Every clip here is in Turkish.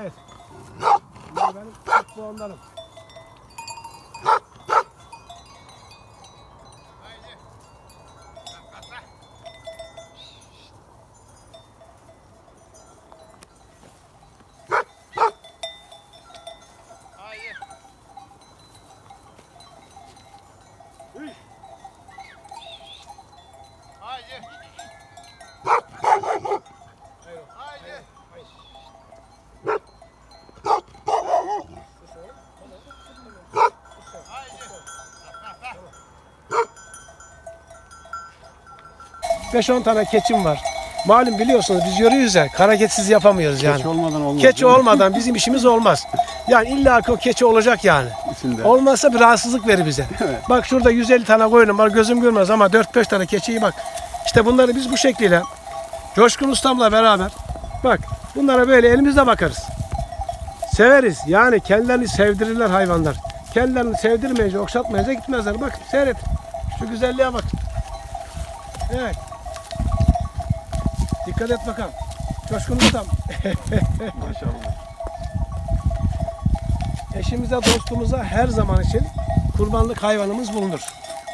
Hayır. Bunlar benim 5-10 tane keçim var. Malum biliyorsunuz biz yürüyoruz ya hareketsiz yapamıyoruz yani. Keçi olmadan olmaz. Keçi değil mi? olmadan bizim işimiz olmaz. Yani illa ki o keçi olacak yani. İçinde. Olmazsa bir rahatsızlık verir bize. Evet. Bak şurada 150 tane koyunum var gözüm görmez ama 4-5 tane keçiyi bak. İşte bunları biz bu şekliyle Coşkun Ustam'la beraber bak bunlara böyle elimizle bakarız. Severiz. Yani kendilerini sevdirirler hayvanlar. Kendilerini sevdirmeyince, okşatmayınca gitmezler. Bak seyret. Şu güzelliğe bak. Evet. Dikkat et bakalım. Coşkun Ustam. Maşallah. Eşimize, dostumuza her zaman için kurbanlık hayvanımız bulunur.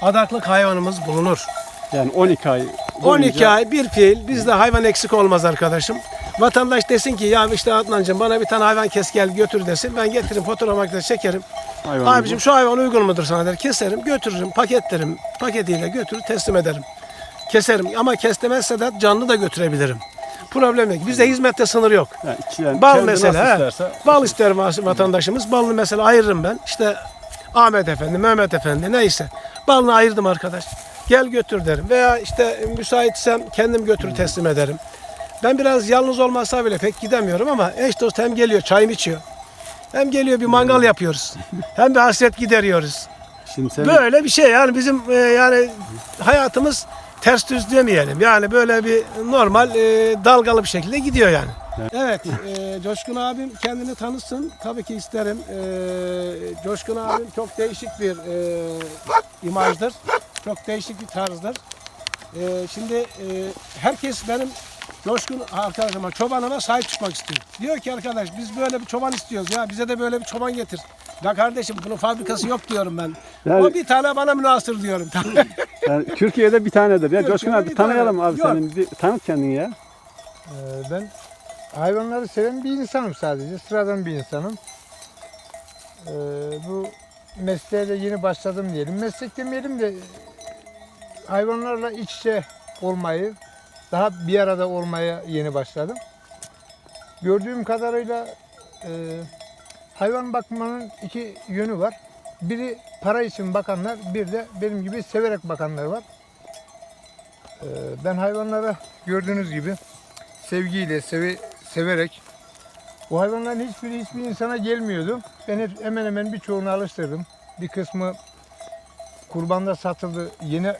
Adaklık hayvanımız bulunur. Yani 12 ay 12 boyunca ay bir fiil bizde hayvan eksik olmaz arkadaşım. Vatandaş desin ki ya işte Adnancığım bana bir tane hayvan kes gel götür desin. Ben getiririm fotoğraf makinesi çekerim. hayvanı Abicim şu hayvan uygun mudur sana der. Keserim götürürüm paketlerim. Paketiyle götürür teslim ederim. Keserim ama kestemezse de canlı da götürebilirim. Problem yok. Bizde hizmette sınır yok. Yani yani Bal mesela. isterse Bal ister vatandaşımız. Balını mesela ayırırım ben. İşte Ahmet Efendi, Mehmet Efendi neyse. Balını ayırdım arkadaş. Gel götür derim. Veya işte müsaitsem kendim götürür teslim ederim. Ben biraz yalnız olmazsa bile pek gidemiyorum ama eş dost hem geliyor çayım içiyor. Hem geliyor bir mangal yapıyoruz. Hem de hasret gideriyoruz. Şimdi sen Böyle bir şey yani bizim e, yani hayatımız ters düz demeyelim. Yani böyle bir normal e, dalgalı bir şekilde gidiyor yani. Evet, e, Coşkun abim kendini tanısın. Tabii ki isterim. E, Coşkun abim çok değişik bir e, imajdır. Çok değişik bir tarzdır. E, şimdi e, herkes benim Coşkun arkadaşıma, çobanıma sahip çıkmak istiyor. Diyor ki arkadaş biz böyle bir çoban istiyoruz ya bize de böyle bir çoban getir. Ya kardeşim bunun fabrikası yok diyorum ben. Yani- O bir tane bana münasır diyorum. yani Türkiye'de bir tanedir. Ya Coşkun abi tanıyalım abi Yok. senin. Bir tanıt kendini ya. Ee, Ben hayvanları seven bir insanım sadece. Sıradan bir insanım. Ee, bu mesleğe de yeni başladım diyelim. Meslek demeyelim de hayvanlarla iç içe olmayı, daha bir arada olmaya yeni başladım. Gördüğüm kadarıyla e, hayvan bakmanın iki yönü var. Biri para için bakanlar, bir de benim gibi severek bakanlar var. Ee, ben hayvanlara gördüğünüz gibi sevgiyle, seve, severek bu hayvanların hiçbiri hiçbir insana gelmiyordu. Ben hep hemen hemen birçoğunu alıştırdım. Bir kısmı kurbanda satıldı. Yeni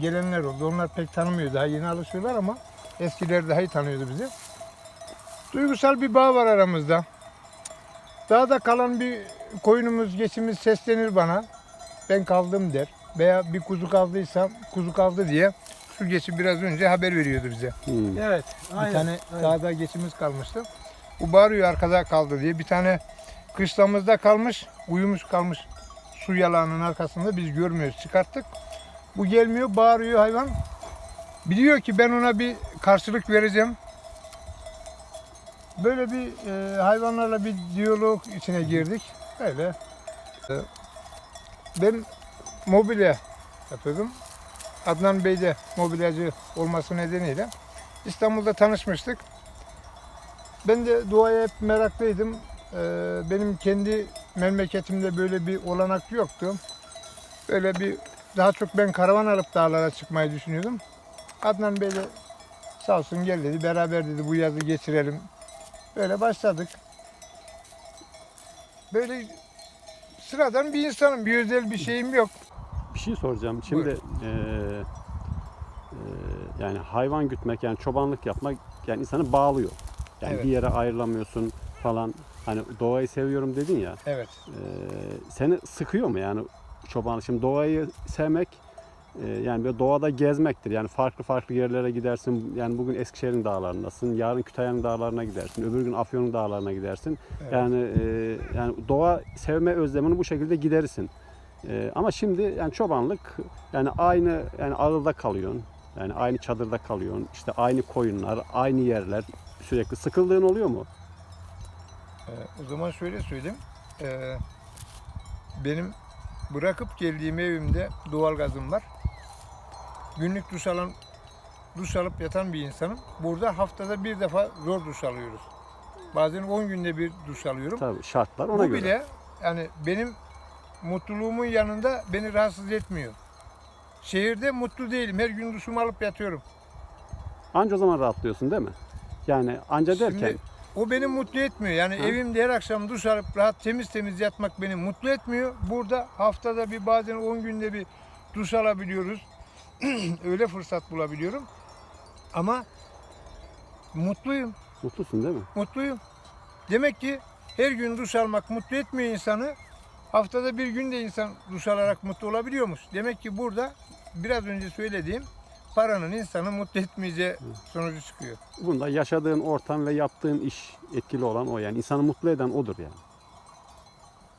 gelenler oldu. Onlar pek tanımıyor. Daha yeni alışıyorlar ama eskiler daha iyi tanıyordu bizi. Duygusal bir bağ var aramızda. Dağda kalan bir koyunumuz, geçimiz seslenir bana. Ben kaldım der. Veya bir kuzu kaldıysam kuzu kaldı diye şu geçi biraz önce haber veriyordu bize. Hmm. evet. Bir tane dağda geçimiz kalmıştı. Bu bağırıyor arkada kaldı diye. Bir tane kışlamızda kalmış, uyumuş kalmış su yalağının arkasında biz görmüyoruz. Çıkarttık. Bu gelmiyor, bağırıyor hayvan. Biliyor ki ben ona bir karşılık vereceğim. Böyle bir e, hayvanlarla bir diyalog içine girdik. Öyle. E, ben mobilya yapıyordum. Adnan Bey de mobilyacı olması nedeniyle İstanbul'da tanışmıştık. Ben de doğaya hep meraklıydım. Ee, benim kendi memleketimde böyle bir olanak yoktu. Böyle bir daha çok ben karavan alıp dağlara çıkmayı düşünüyordum. Adnan Bey de sağ olsun gel dedi. Beraber dedi bu yazı geçirelim. Böyle başladık. Böyle sıradan bir insanım. Bir özel bir şeyim yok. Bir şey soracağım. Şimdi eee, eee, yani hayvan gütmek yani çobanlık yapmak yani insanı bağlıyor. Yani Evet. bir yere ayrılamıyorsun falan. Hani doğayı seviyorum dedin ya. Evet. eee, seni sıkıyor mu yani çoban? Şimdi doğayı sevmek e, yani böyle doğada gezmektir. Yani farklı farklı yerlere gidersin. Yani bugün Eskişehir'in dağlarındasın, yarın Kütahya'nın dağlarına gidersin, öbür gün Afyon'un dağlarına gidersin. Evet. Yani e, yani doğa sevme özlemini bu şekilde giderirsin. E, ama şimdi yani çobanlık yani aynı yani ağılda kalıyorsun. Yani aynı çadırda kalıyorsun. İşte aynı koyunlar, aynı yerler. Sürekli sıkıldığın oluyor mu? Ee, o zaman şöyle söyleyeyim. Ee, benim bırakıp geldiğim evimde doğal gazım var. Günlük duş alan duş alıp yatan bir insanım. Burada haftada bir defa zor duş alıyoruz. Bazen 10 günde bir duş alıyorum. Tabii şartlar ona Bu göre. bile yani benim mutluluğumun yanında beni rahatsız etmiyor. Şehirde mutlu değilim. Her gün duşumu alıp yatıyorum. Anca o zaman rahatlıyorsun değil mi? Yani anca derken Şimdi o beni mutlu etmiyor. Yani Ha? evimde her akşam duş alıp rahat temiz temiz yatmak beni mutlu etmiyor. Burada haftada bir bazen 10 günde bir duş alabiliyoruz. Öyle fırsat bulabiliyorum. Ama mutluyum. mutlusun değil mi? Mutluyum. Demek ki her gün duş almak mutlu etmiyor insanı. Haftada bir gün de insan duş alarak mutlu olabiliyormuş. Demek ki burada biraz önce söylediğim paranın insanı mutlu etmeyeceği sonucu çıkıyor. Bunda yaşadığın ortam ve yaptığın iş etkili olan o yani insanı mutlu eden odur yani.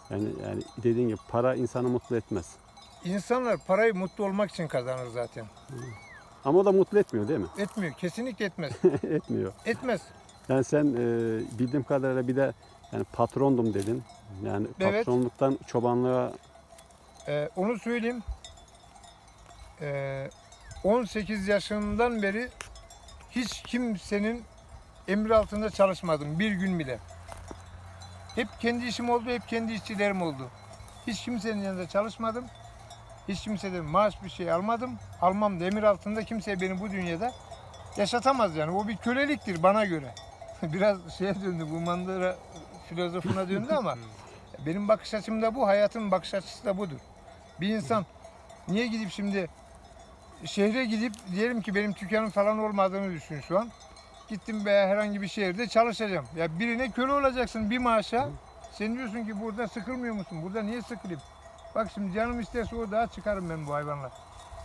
Yani yani dediğin gibi para insanı mutlu etmez. İnsanlar parayı mutlu olmak için kazanır zaten. Ama o da mutlu etmiyor değil mi? Etmiyor. Kesinlikle etmez. etmiyor. Etmez. Yani sen e, bildiğim kadarıyla bir de yani patrondum dedin. Yani Evet. patronluktan çobanlığa Ee, onu söyleyeyim. Ee, 18 yaşından beri hiç kimsenin emri altında çalışmadım. Bir gün bile. Hep kendi işim oldu, hep kendi işçilerim oldu. Hiç kimsenin yanında çalışmadım. Hiç kimseden maaş bir şey almadım. Almam da emir altında kimse beni bu dünyada yaşatamaz yani. O bir köleliktir bana göre. Biraz şeye döndü bu mandıra filozofuna döndü ama benim bakış açım da bu, hayatın bakış açısı da budur. Bir insan niye gidip şimdi şehre gidip diyelim ki benim dükkanım falan olmadığını düşün şu an. Gittim veya herhangi bir şehirde çalışacağım. Ya birine köle olacaksın bir maaşa. Sen diyorsun ki burada sıkılmıyor musun? Burada niye sıkılayım? Bak şimdi canım isterse o dağa çıkarım ben bu hayvanla.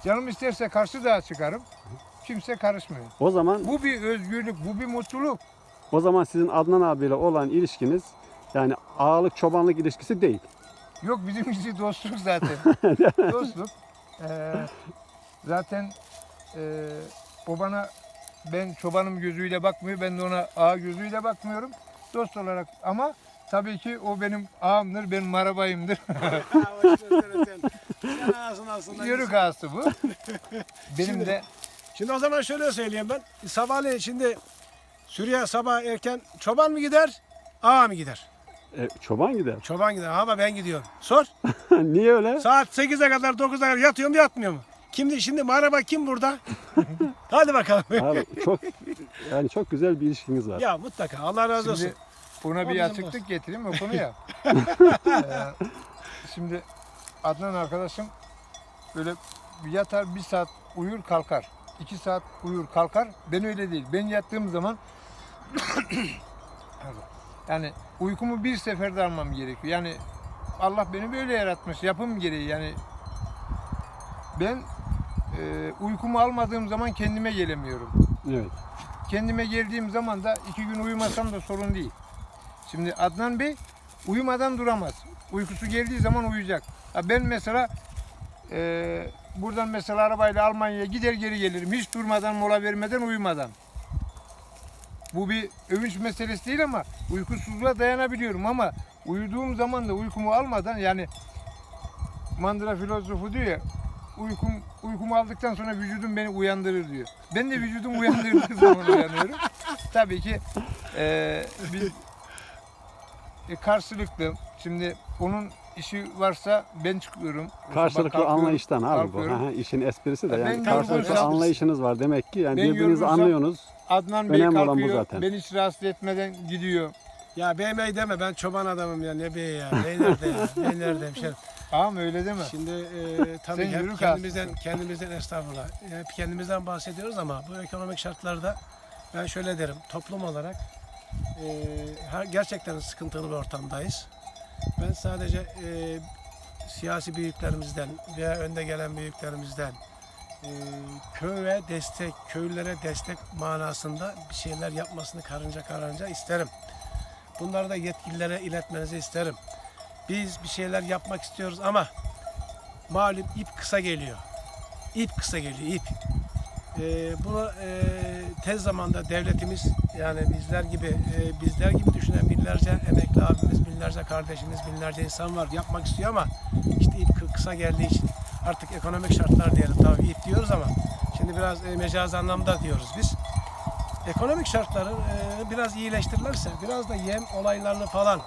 Canım isterse karşı dağa çıkarım. Kimse karışmıyor. o zaman Bu bir özgürlük, bu bir mutluluk. o zaman sizin Adnan abiyle olan ilişkiniz yani ağalık çobanlık ilişkisi değil. Yok bizimkisi dostluk zaten. dostluk. Ee, zaten e, o bana ben çobanım gözüyle bakmıyor. Ben de ona ağa gözüyle bakmıyorum. Dost olarak ama tabii ki o benim ağamdır, benim aslında. Yörük ağası bu. Benim Şimdi- de Şimdi o zaman şöyle söyleyeyim ben. Sabahleyin şimdi Suriye sabah erken çoban mı gider, ağa mı gider? E, çoban gider. Çoban gider ama ben gidiyorum. Sor. Niye öyle? Saat 8'e kadar 9'a kadar yatıyorum yatmıyor mu? Kimdi şimdi araba kim burada? Hadi bakalım. Abi çok yani çok güzel bir ilişkiniz var. ya mutlaka Allah razı olsun. şimdi O bir dost. getireyim o konuya. Ee, şimdi Adnan arkadaşım böyle yatar bir saat uyur kalkar. iki saat uyur kalkar. Ben öyle değil. Ben yattığım zaman yani uykumu bir seferde almam gerekiyor. Yani Allah beni böyle yaratmış. Yapım gereği yani ben e, uykumu almadığım zaman kendime gelemiyorum. Evet. Kendime geldiğim zaman da iki gün uyumasam da sorun değil. Şimdi Adnan Bey uyumadan duramaz. Uykusu geldiği zaman uyuyacak. Ha ben mesela e, buradan mesela arabayla Almanya'ya gider geri gelirim. Hiç durmadan, mola vermeden, uyumadan. Bu bir övünç meselesi değil ama uykusuzluğa dayanabiliyorum ama uyuduğum zaman da uykumu almadan yani Mandıra filozofu diyor ya uykum uykumu aldıktan sonra vücudum beni uyandırır diyor. Ben de vücudum uyandırdığı zaman uyanıyorum. Tabii ki eee bir e, karşılıklı. Şimdi onun işi varsa ben çıkıyorum. Karşılıklı anlayıştan abi bu. Aha, işin esprisi de Ben yani yorgunsam- karşılıklı anlayışınız var demek ki. Yani Ben birbirinizi anlıyorsunuz. Adnan Bey Önemli olan bu kalkıyor. zaten. Beni hiç rahatsız etmeden gidiyor. Ya bey bey deme ben çoban adamım ya ne bey ya. Bey nerede ya? Bey nerede hemşerim? Ağam öyle deme. Şimdi e, tabii Sen hep kendimizden, kendimizden estağfurullah. Hep kendimizden bahsediyoruz ama bu ekonomik şartlarda ben şöyle derim. Toplum olarak e, gerçekten sıkıntılı bir ortamdayız. Ben sadece e, siyasi büyüklerimizden veya önde gelen büyüklerimizden e, köye destek, köylere destek manasında bir şeyler yapmasını karınca karınca isterim. Bunları da yetkililere iletmenizi isterim. Biz bir şeyler yapmak istiyoruz ama malum ip kısa geliyor. İp kısa geliyor, ip. Ee, bunu e, tez zamanda devletimiz yani bizler gibi e, bizler gibi düşünen binlerce emekli abimiz, binlerce kardeşimiz, binlerce insan var yapmak istiyor ama işte ip kı- kısa geldiği için artık ekonomik şartlar diyelim tabii ip diyoruz ama şimdi biraz e, mecaz anlamda diyoruz biz. Ekonomik şartları e, biraz iyileştirirlerse biraz da yem olaylarını falan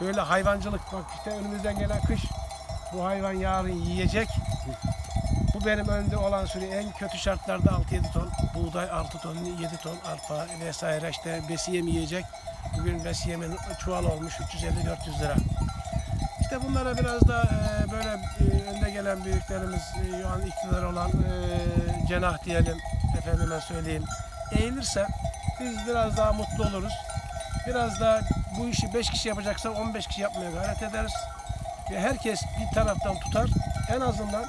böyle hayvancılık bak işte önümüzden gelen kış bu hayvan yarın yiyecek benim önümde olan süre en kötü şartlarda 6-7 ton buğday, 6 ton, 7 ton arpa vesaire işte besiyem yiyecek. Bugün besiyemin çuval olmuş 350-400 lira. İşte bunlara biraz da e, böyle e, önde gelen büyüklerimiz, e, şu an iktidar olan cenah diyelim, efendime söyleyeyim, eğilirse biz biraz daha mutlu oluruz. Biraz da bu işi 5 kişi yapacaksa 15 kişi yapmaya gayret ederiz. Ve herkes bir taraftan tutar. En azından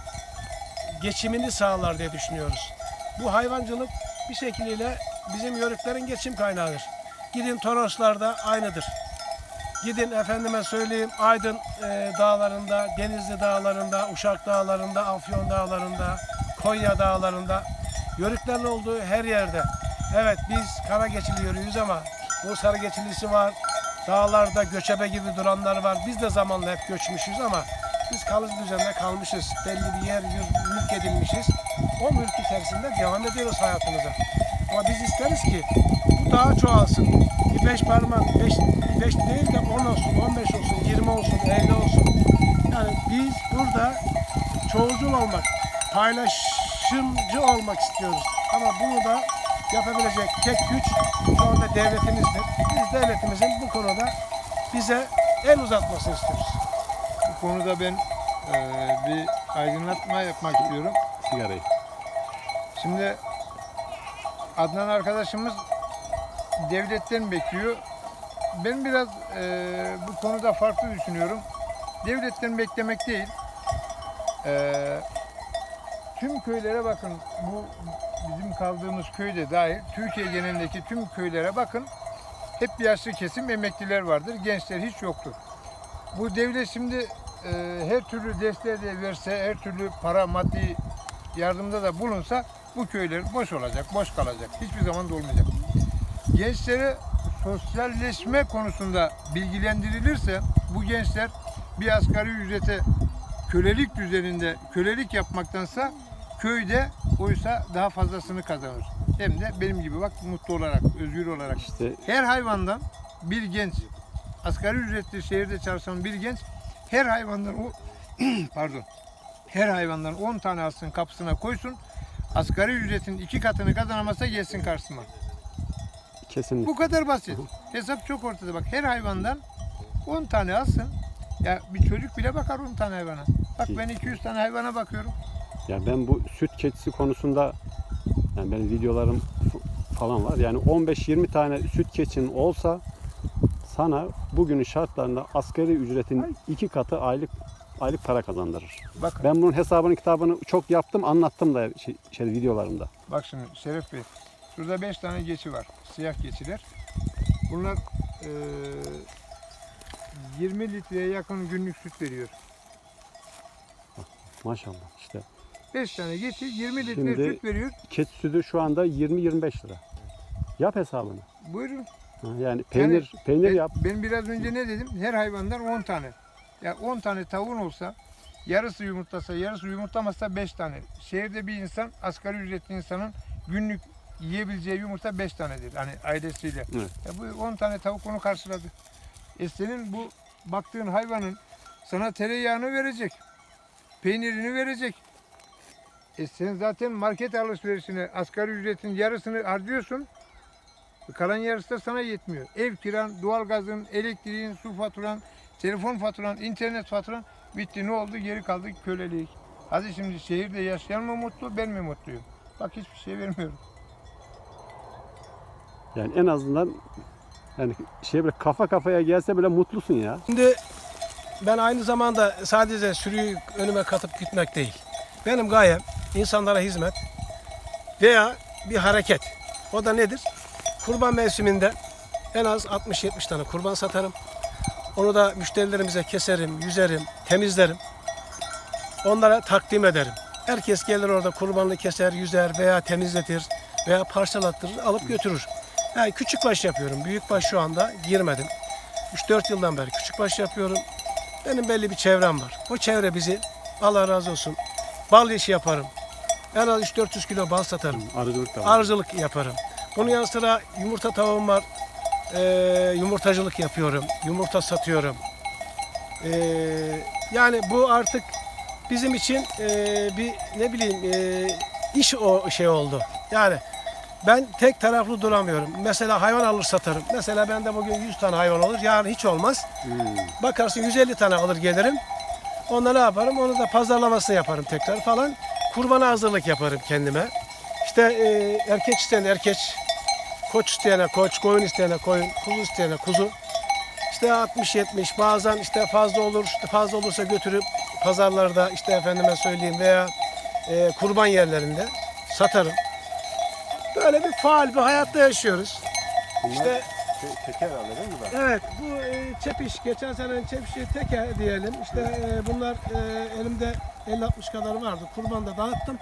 geçimini sağlar diye düşünüyoruz. Bu hayvancılık bir şekliyle bizim yörüklerin geçim kaynağıdır. Gidin Toroslarda aynıdır. Gidin efendime söyleyeyim Aydın e, dağlarında, Denizli dağlarında, Uşak dağlarında, Afyon dağlarında, Konya dağlarında yörüklerin olduğu her yerde. Evet biz kara geçili yürüyoruz ama bu sarı geçilisi var. Dağlarda göçebe gibi duranlar var. Biz de zamanla hep göçmüşüz ama biz kalıcı düzende kalmışız. Belli bir yer, yur- mülk edinmişiz. O mülk içerisinde devam ediyoruz hayatımıza. Ama biz isteriz ki bu daha çoğalsın. Bir beş parmak, beş, beş değil de on olsun, on beş olsun, yirmi olsun, elli olsun. Yani biz burada çoğulcul olmak, paylaşımcı olmak istiyoruz. Ama bunu da yapabilecek tek güç şu anda devletimizdir. Biz devletimizin bu konuda bize el uzatmasını istiyoruz. Konuda ben eee, bir aydınlatma yapmak istiyorum. Sigarayı. Şimdi Adnan arkadaşımız devletten bekliyor. Ben biraz eee, bu konuda farklı düşünüyorum. Devletten beklemek değil. eee, tüm köylere bakın. Bu bizim kaldığımız köyde dahil Türkiye genelindeki tüm köylere bakın. Hep yaşlı kesim emekliler vardır. Gençler hiç yoktur. Bu devlet şimdi eee, her türlü desteği de verse, her türlü para, maddi yardımda da bulunsa bu köyler boş olacak, boş kalacak. Hiçbir zaman da olmayacak. Gençleri sosyalleşme konusunda bilgilendirilirse bu gençler bir asgari ücrete kölelik düzeninde kölelik yapmaktansa köyde oysa daha fazlasını kazanır. Hem de benim gibi bak mutlu olarak, özgür olarak. İşte Her hayvandan bir genç, asgari ücretli şehirde çalışan bir genç her hayvandan o pardon her hayvandan 10 tane alsın kapısına koysun. Asgari ücretin iki katını kazanamazsa gelsin karşıma. kesinlikle. Bu kadar basit. Hesap çok ortada bak. Her hayvandan 10 tane alsın. Ya bir çocuk bile bakar 10 tane hayvana. Bak ben 200 tane hayvana bakıyorum. Ya ben bu süt keçisi konusunda yani benim videolarım falan var. Yani 15-20 tane süt keçin olsa sana bugünün şartlarında asgari ücretin iki katı aylık aylık para kazandırır. Bakın. Ben bunun hesabını kitabını çok yaptım, anlattım da şey, şey videolarımda. Bak şimdi Şeref Bey. Şurada 5 tane geçi var. Siyah geçiler. Bunlar eee 20 litreye yakın günlük süt veriyor. Maşallah işte. 5 tane geçi 20 litre Şimdi- süt veriyor. Keçi sütü şu anda 20-25 lira. Yap hesabını. Buyurun. Yani peynir peynir Ben, yap. ben biraz önce ne dedim? Her hayvandan 10 tane. Ya 10 tane tavuğun olsa yarısı yumurtlasa, yarısı yumurtlamazsa 5 tane. Şehirde bir insan, asgari ücretli insanın günlük yiyebileceği yumurta 5 tanedir. Hani ailesiyle. Evet. Ya bu 10 tane tavuk onu karşıladı. E senin bu baktığın hayvanın sana tereyağını verecek. Peynirini verecek. E sen zaten market alışverişine asgari ücretin yarısını harcıyorsun. Kalan yarısı da sana yetmiyor. Ev kiran, doğalgazın, elektriğin, su faturan, telefon faturan, internet faturan bitti. Ne oldu? Geri kaldı kölelik. Hadi şimdi şehirde yaşayan mı mutlu, ben mi mutluyum? Bak hiçbir şey vermiyorum. Yani en azından yani şey böyle kafa kafaya gelse bile mutlusun ya. Şimdi ben aynı zamanda sadece sürüyü önüme katıp gitmek değil. Benim gayem insanlara hizmet veya bir hareket. O da nedir? Kurban mevsiminde en az 60-70 tane kurban satarım. Onu da müşterilerimize keserim, yüzerim, temizlerim. Onlara takdim ederim. Herkes gelir orada kurbanını keser, yüzer veya temizletir veya parçalattırır, alıp götürür. Yani küçük baş yapıyorum. Büyük baş şu anda girmedim. 3-4 yıldan beri küçük baş yapıyorum. Benim belli bir çevrem var. O çevre bizi Allah razı olsun. Bal işi yaparım. En az 3-400 kilo bal satarım. Arıcılık da var. Arıcılık yaparım. Bunun yanı sıra yumurta tavuğum var. Ee, yumurtacılık yapıyorum. Yumurta satıyorum. Ee, yani bu artık bizim için ee, bir ne bileyim ee, iş o şey oldu. Yani ben tek taraflı duramıyorum. Mesela hayvan alır satarım. Mesela bende bugün 100 tane hayvan olur. Yarın hiç olmaz. Hmm. Bakarsın 150 tane alır gelirim. Onda ne yaparım? Onu da pazarlamasını yaparım tekrar falan. Kurbana hazırlık yaparım kendime. İşte e, erkek isteyen erkek, koç isteyene koç, koyun isteyene koyun, kuzu isteyene kuzu. İşte 60-70 bazen işte fazla olur, işte fazla olursa götürüp pazarlarda işte efendime söyleyeyim veya e, kurban yerlerinde satarım. Böyle bir faal bir hayatta yaşıyoruz. Bunlar İşte te- teker herhalde değil mi? da? Evet bu e, çepiş geçen senenin çepişi teke diyelim. İşte e, bunlar e, elimde 50-60 kadar vardı. Kurbanda dağıttım.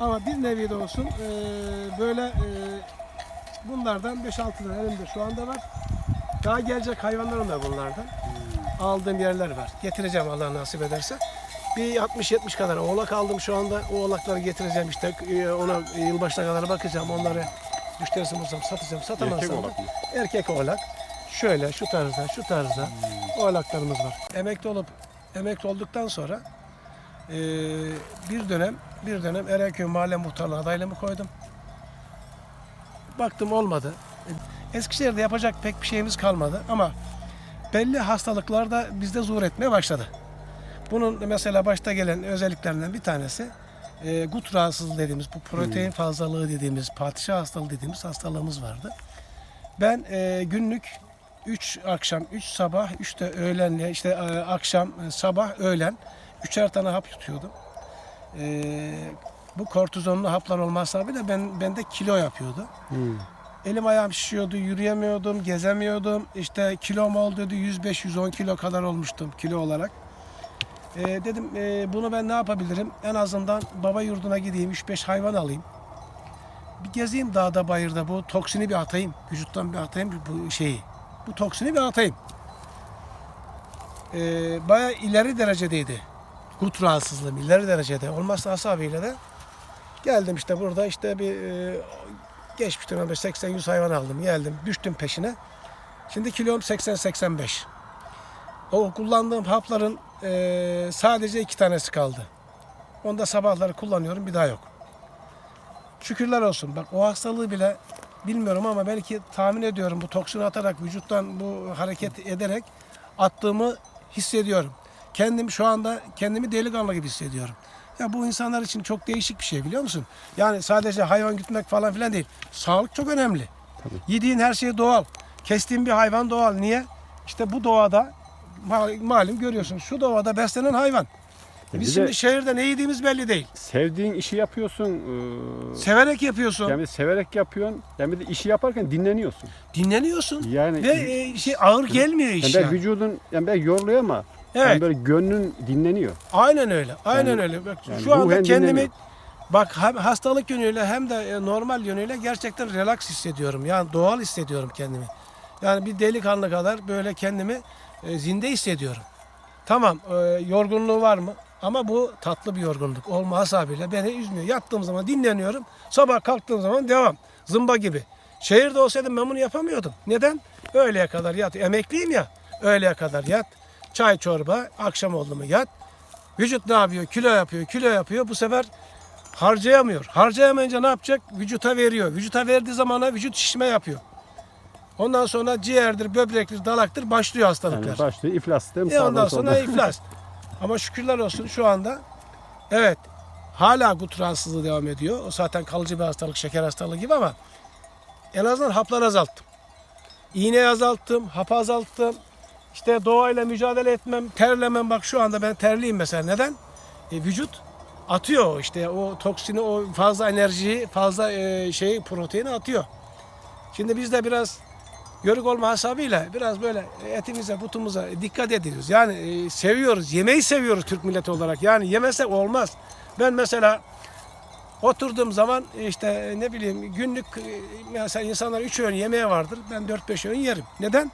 Ama bir nevi de olsun e, böyle e, bunlardan 5-6 tane elimde şu anda var. Daha gelecek hayvanlarım da bunlardan. Aldığım yerler var. Getireceğim Allah nasip ederse. Bir 60-70 kadar oğlak aldım şu anda. O oğlakları getireceğim işte. E, ona yılbaşına kadar bakacağım. Onları müşterisi bulursam satacağım. Satamazsam Erkek oğlak mı? erkek oğlak. Şöyle şu tarzda, şu tarzda oğlaklarımız var. Emekli olup emekli olduktan sonra eee, bir dönem bir dönem Erenköy Mahalle Muhtarlığı adaylığımı koydum. Baktım olmadı. Eskişehir'de yapacak pek bir şeyimiz kalmadı ama belli hastalıklar da bizde zuhur etmeye başladı. Bunun mesela başta gelen özelliklerinden bir tanesi e, gut rahatsızlığı dediğimiz, bu protein fazlalığı dediğimiz, padişah hastalığı dediğimiz hastalığımız vardı. Ben e, günlük 3 akşam, 3 sabah, 3 de öğlenle işte e, akşam, e, sabah, öğlen üçer tane hap yutuyordum. E, bu kortizonlu haplar olmazsa bile ben bende kilo yapıyordu. Hmm. Elim ayağım şişiyordu, yürüyemiyordum, gezemiyordum. İşte kilom oldu dedi 105-110 kilo kadar olmuştum kilo olarak. E, dedim e, bunu ben ne yapabilirim? En azından baba yurduna gideyim, 3-5 hayvan alayım. Bir gezeyim dağda bayırda bu toksini bir atayım. Vücuttan bir atayım bu şeyi. Bu toksini bir atayım. E, Baya ileri derecedeydi. Gut rahatsızlığım ileri derecede. Olmazsa asabıyla da geldim işte burada işte bir e, geçmiş dönemde 80-100 hayvan aldım. Geldim düştüm peşine. Şimdi kilom 80-85. O kullandığım hapların e, sadece iki tanesi kaldı. Onu da sabahları kullanıyorum bir daha yok. Şükürler olsun. Bak o hastalığı bile bilmiyorum ama belki tahmin ediyorum bu toksini atarak vücuttan bu hareket ederek attığımı hissediyorum. Kendim şu anda kendimi delikanlı gibi hissediyorum. Ya bu insanlar için çok değişik bir şey biliyor musun? Yani sadece hayvan gütmek falan filan değil. Sağlık çok önemli. Tabii. Yediğin her şey doğal. Kestiğin bir hayvan doğal. Niye? İşte bu doğada ma- malum görüyorsun şu doğada beslenen hayvan. Bir Biz şimdi şehirde ne yediğimiz belli değil. Sevdiğin işi yapıyorsun. eee, Severek yapıyorsun. yani severek yapıyorsun. Yani de işi yaparken dinleniyorsun. Dinleniyorsun. Yani Ve e, şey ağır gelmiyor yani iş ben yani. vücudun yani ben yoruluyor ama Evet. yani böyle gönlün dinleniyor. Aynen öyle. Aynen Yani- öyle. Bak yani şu anda kendimi dinleniyor. bak hem hastalık yönüyle hem de e, normal yönüyle gerçekten relax hissediyorum. Yani doğal hissediyorum kendimi. Yani bir delikanlı kadar böyle kendimi e, zinde hissediyorum. Tamam e, yorgunluğu var mı? Ama bu tatlı bir yorgunluk. Olmasa bile beni üzmüyor. Yattığım zaman dinleniyorum. Sabah kalktığım zaman devam. Zımba gibi. Şehirde olsaydım ben bunu yapamıyordum. Neden? Öğleye kadar yat. Emekliyim ya. Öğleye kadar yat. Çay çorba. Akşam oldu mu yat. Vücut ne yapıyor? Kilo yapıyor. Kilo yapıyor. Bu sefer harcayamıyor. Harcayamayınca ne yapacak? Vücuta veriyor. Vücuta verdiği zamana vücut şişme yapıyor. Ondan sonra ciğerdir, böbrektir, dalaktır başlıyor hastalıklar. Yani başlıyor iflas değil mi? E ondan sonra iflas. Ama şükürler olsun şu anda evet hala gut rahatsızlığı devam ediyor. O zaten kalıcı bir hastalık, şeker hastalığı gibi ama en azından haplar azalttım. İğne azalttım, hap azalttım. İşte doğayla mücadele etmem, terlemem. Bak şu anda ben terliyim mesela. Neden? E, vücut atıyor işte o toksini o fazla enerjiyi fazla e, şey proteini atıyor. Şimdi biz de biraz yörük olma hasabıyla biraz böyle etimize butumuza dikkat ediyoruz. Yani e, seviyoruz yemeği seviyoruz Türk milleti olarak yani yemesek olmaz. Ben mesela Oturduğum zaman işte ne bileyim günlük e, mesela insanlar 3 öğün yemeği vardır. Ben 4-5 öğün yerim. Neden?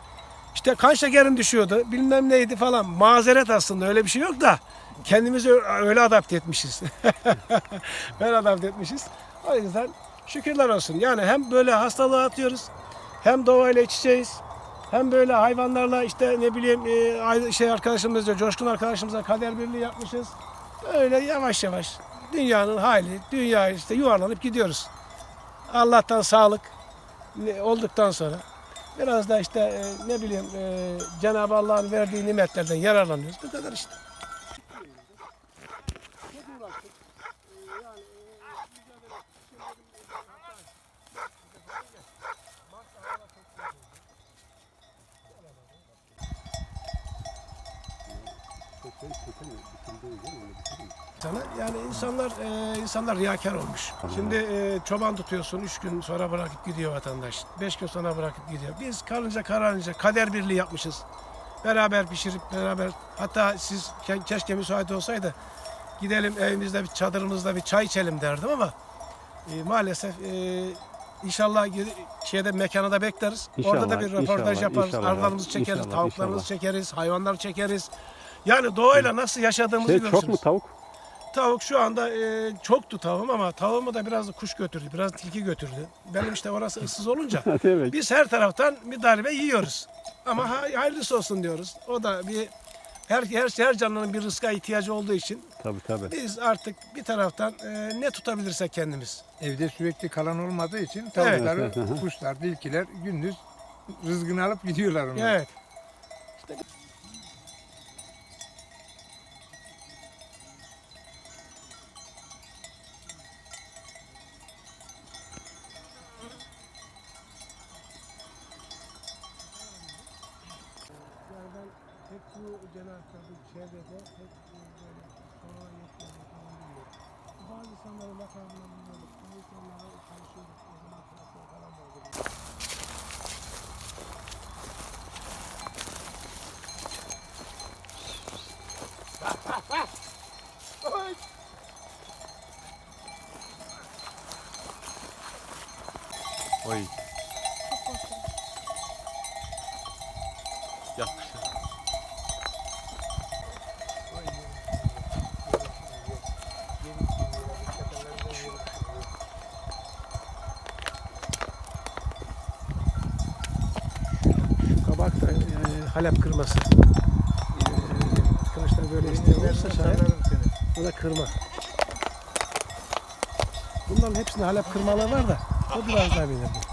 İşte kan şekerim düşüyordu. Bilmem neydi falan. Mazeret aslında öyle bir şey yok da kendimizi öyle adapte etmişiz. öyle adapte etmişiz. O yüzden şükürler olsun. Yani hem böyle hastalığı atıyoruz hem doğayla iç. Hem böyle hayvanlarla işte ne bileyim e, şey arkadaşımızla, Coşkun arkadaşımızla kader birliği yapmışız. Öyle yavaş yavaş dünyanın hali, dünya işte yuvarlanıp gidiyoruz. Allah'tan sağlık olduktan sonra biraz da işte e, ne bileyim e, Cenab-ı Allah'ın verdiği nimetlerden yararlanıyoruz. Bu kadar işte. Sana. Yani insanlar e, insanlar riyakar olmuş. Şimdi e, çoban tutuyorsun, üç gün sonra bırakıp gidiyor vatandaş. Beş gün sonra bırakıp gidiyor. Biz karınca kararınca kader birliği yapmışız. Beraber pişirip beraber hatta siz ke- keşke müsait olsaydı gidelim evimizde bir çadırımızda bir çay içelim derdim ama e, maalesef e, inşallah şeyde mekana da bekleriz. Orada da İnşallah, bir röportaj inşallah, yaparız. inşallah Arılarımızı çekeriz, inşallah, tavuklarımızı inşallah. çekeriz, hayvanlar çekeriz. Yani doğayla nasıl yaşadığımızı Şey görürsünüz. çok mu tavuk? Tavuk şu anda e, çoktu tavuğum ama tavuğumu da biraz da kuş götürdü, biraz tilki götürdü. Benim işte orası ıssız olunca biz her taraftan bir darbe yiyoruz. Ama ha- hayırlısı olsun diyoruz. O da bir her, her, her canlının bir rızka ihtiyacı olduğu için Tabii tabii. biz artık bir taraftan e, ne tutabilirsek kendimiz. Evde sürekli kalan olmadığı için tavukları, kuşlar, tilkiler gündüz rızkını alıp gidiyorlar onlar. Evet. Yani ben hep bu cenahta, bu çevrede hep e, böyle sonra yetmedi falan biliyorum. Bazı insanların lakabına bulunuyoruz. Bu insanlara çalışıyoruz. O zaman transfer falan da oluyor. Oy. Yakmış. Şu kabak da e, Halep kırması. E, arkadaşlar böyle isteyen olursa şayet o da kırma. Bunların hepsinde Halep kırmalar var da biraz daha belirli.